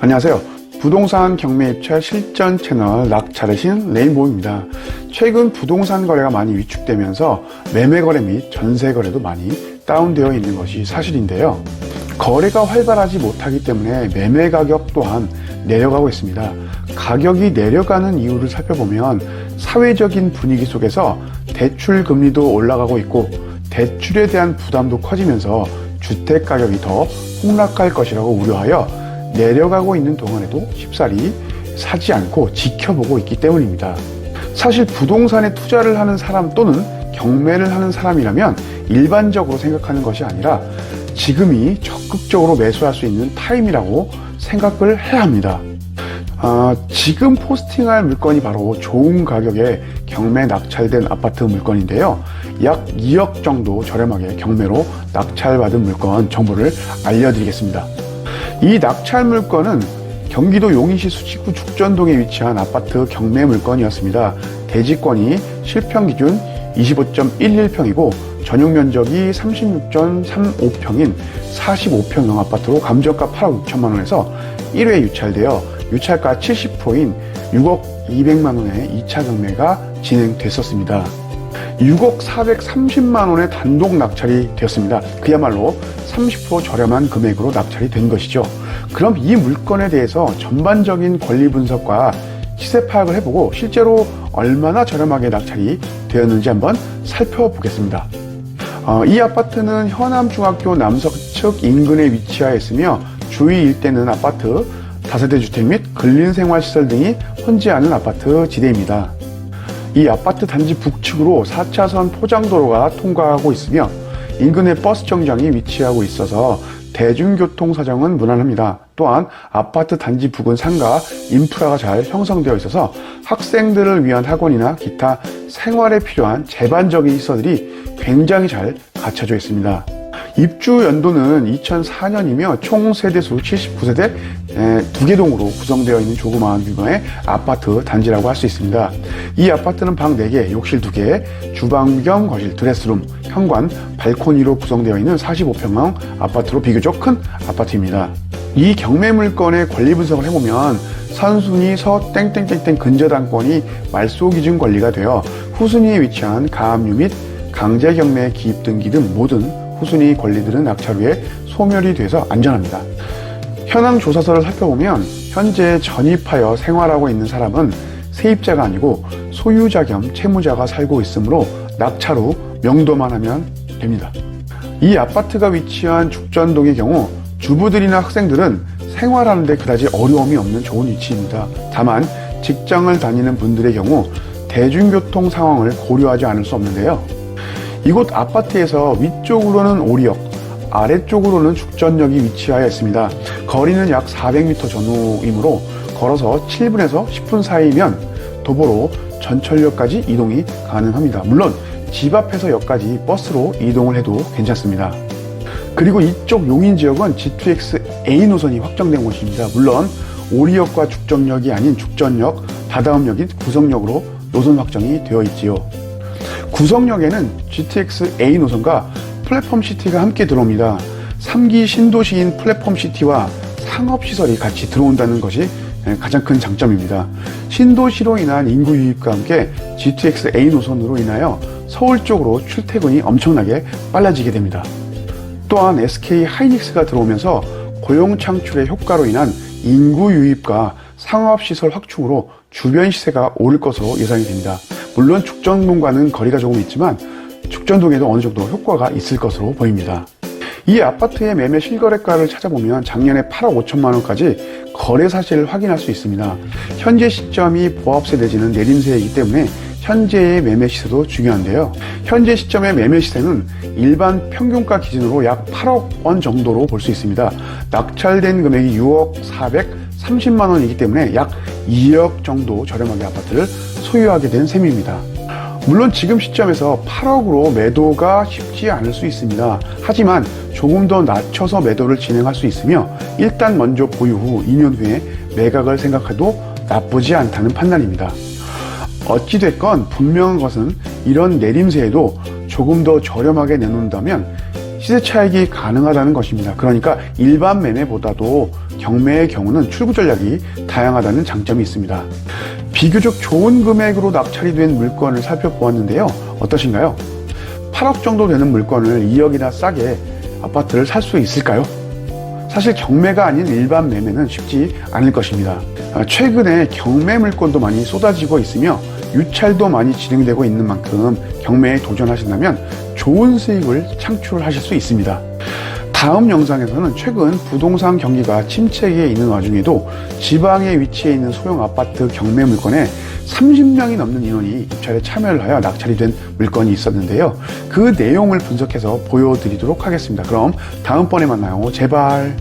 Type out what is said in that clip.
안녕하세요. 부동산 경매 입찰 실전 채널 낙찰의신 레인보우입니다. 최근 부동산 거래가 많이 위축되면서 매매 거래 및 전세 거래도 많이 다운되어 있는 것이 사실인데요. 거래가 활발하지 못하기 때문에 매매 가격 또한 내려가고 있습니다. 가격이 내려가는 이유를 살펴보면 사회적인 분위기 속에서 대출 금리도 올라가고 있고 대출에 대한 부담도 커지면서 주택 가격이 더 폭락할 것이라고 우려하여 내려가고 있는 동안에도 쉽사리 사지 않고 지켜보고 있기 때문입니다. 사실 부동산에 투자를 하는 사람 또는 경매를 하는 사람이라면 일반적으로 생각하는 것이 아니라 지금이 적극적으로 매수할 수 있는 타임이라고 생각을 해야 합니다. 아, 지금 포스팅할 물건이 바로 좋은 가격에 경매 낙찰된 아파트 물건인데요. 약 2억 정도 저렴하게 경매로 낙찰받은 물건 정보를 알려드리겠습니다. 이 낙찰 물건은 경기도 용인시 수지구 죽전동에 위치한 아파트 경매 물건이었습니다. 대지권이 실평 기준 25.11평이고 전용 면적이 36.35평인 45평형 아파트로 감정가 8억 6천만 원에서 1회 유찰되어 유찰가 70%인 6억 200만 원의 2차 경매가 진행됐었습니다. 6억 430만 원의 단독 낙찰이 되었습니다. 그야말로 30% 저렴한 금액으로 낙찰이 된 것이죠. 그럼 이 물건에 대해서 전반적인 권리 분석과 시세 파악을 해보고 실제로 얼마나 저렴하게 낙찰이 되었는지 한번 살펴보겠습니다. 어, 이 아파트는 현암중학교 남서측 인근에 위치하여 있으며 주위 일대는 아파트, 다세대 주택 및 근린생활시설 등이 혼재하는 아파트 지대입니다. 이 아파트 단지 북측으로 4차선 포장도로가 통과하고 있으며 인근에 버스 정장이 위치하고 있어서 대중교통 사정은 무난합니다. 또한 아파트 단지 부근 상가 인프라가 잘 형성되어 있어서 학생들을 위한 학원이나 기타 생활에 필요한 제반적인 시설들이 굉장히 잘 갖춰져 있습니다. 입주 연도는 2004년이며 총 세대수 79세대 두개 동으로 구성되어 있는 조그마한 규모의 아파트 단지라고 할 수 있습니다. 이 아파트는 방 4개, 욕실 2개, 주방 겸 거실, 드레스룸, 현관, 발코니로 구성되어 있는 45평형 아파트로 비교적 큰 아파트입니다. 이 경매 물건의 권리 분석을 해보면 선순위 서 땡땡땡땡 근저당권이 말소 기준 권리가 되어 후순위에 위치한 가압류 및 강제 경매 기입 등기 등 모든 후순위 권리들은 낙찰 후에 소멸이 돼서 안전합니다. 현황 조사서를 살펴보면 현재 전입하여 생활하고 있는 사람은 세입자가 아니고 소유자 겸 채무자가 살고 있으므로 낙찰 후 명도만 하면 됩니다. 이 아파트가 위치한 죽전동의 경우 주부들이나 학생들은 생활하는데 그다지 어려움이 없는 좋은 위치입니다. 다만 직장을 다니는 분들의 경우 대중교통 상황을 고려하지 않을 수 없는데요. 이곳 아파트에서 위쪽으로는 오리역, 아래쪽으로는 죽전역이 위치하여 있습니다. 거리는 약 400m 전후이므로 걸어서 7분에서 10분 사이면 도보로 전철역까지 이동이 가능합니다. 물론 집 앞에서 역까지 버스로 이동을 해도 괜찮습니다. 그리고 이쪽 용인 지역은 G2X A 노선이 확정된 곳입니다. 물론 오리역과 죽전역이 아닌 죽전역, 다다음역인 구성역으로 노선 확정이 되어 있지요. 구성역에는 GTX A 노선과 플랫폼 시티가 함께 들어옵니다. 3기 신도시인 플랫폼 시티와 상업시설이 같이 들어온다는 것이 가장 큰 장점입니다. 신도시로 인한 인구 유입과 함께 GTX A 노선으로 인하여 서울 쪽으로 출퇴근이 엄청나게 빨라지게 됩니다. 또한 SK 하이닉스가 들어오면서 고용 창출의 효과로 인한 인구 유입과 상업시설 확충으로 주변 시세가 오를 것으로 예상이 됩니다. 물론 죽전동과는 거리가 조금 있지만 죽전동에도 어느 정도 효과가 있을 것으로 보입니다. 이 아파트의 매매 실거래가를 찾아보면 작년에 8억 5천만 원까지 거래 사실을 확인할 수 있습니다. 현재 시점이 보합세 내지는 내림세이기 때문에 현재의 매매 시세도 중요한데요. 현재 시점의 매매 시세는 일반 평균가 기준으로 약 8억 원 정도로 볼 수 있습니다. 낙찰된 금액이 6억 430만 원이기 때문에 약 2억 정도 저렴하게 아파트를 소유하게 된 셈입니다. 물론 지금 시점에서 8억으로 매도가 쉽지 않을 수 있습니다. 하지만 조금 더 낮춰서 매도를 진행할 수 있으며 일단 먼저 보유 후 2년 후에 매각을 생각해도 나쁘지 않다는 판단입니다. 어찌됐건 분명한 것은 이런 내림세에도 조금 더 저렴하게 내놓는다면 시세 차익이 가능하다는 것입니다. 그러니까 일반 매매보다도 경매의 경우는 출구 전략이 다양하다는 장점이 있습니다. 비교적 좋은 금액으로 낙찰이 된 물건을 살펴보았는데요. 어떠신가요? 8억 정도 되는 물건을 2억이나 싸게 아파트를 살 수 있을까요? 사실 경매가 아닌 일반 매매는 쉽지 않을 것입니다. 아, 최근에 경매 물건도 많이 쏟아지고 있으며 유찰도 많이 진행되고 있는 만큼 경매에 도전하신다면 좋은 수익을 창출하실 수 있습니다. 다음 영상에서는 최근 부동산 경기가 침체기에 있는 와중에도 지방에 위치해 있는 소형 아파트 경매 물건에 30명이 넘는 인원이 입찰에 참여를 하여 낙찰이 된 물건이 있었는데요. 그 내용을 분석해서 보여드리도록 하겠습니다. 그럼 다음번에 만나요. 제발.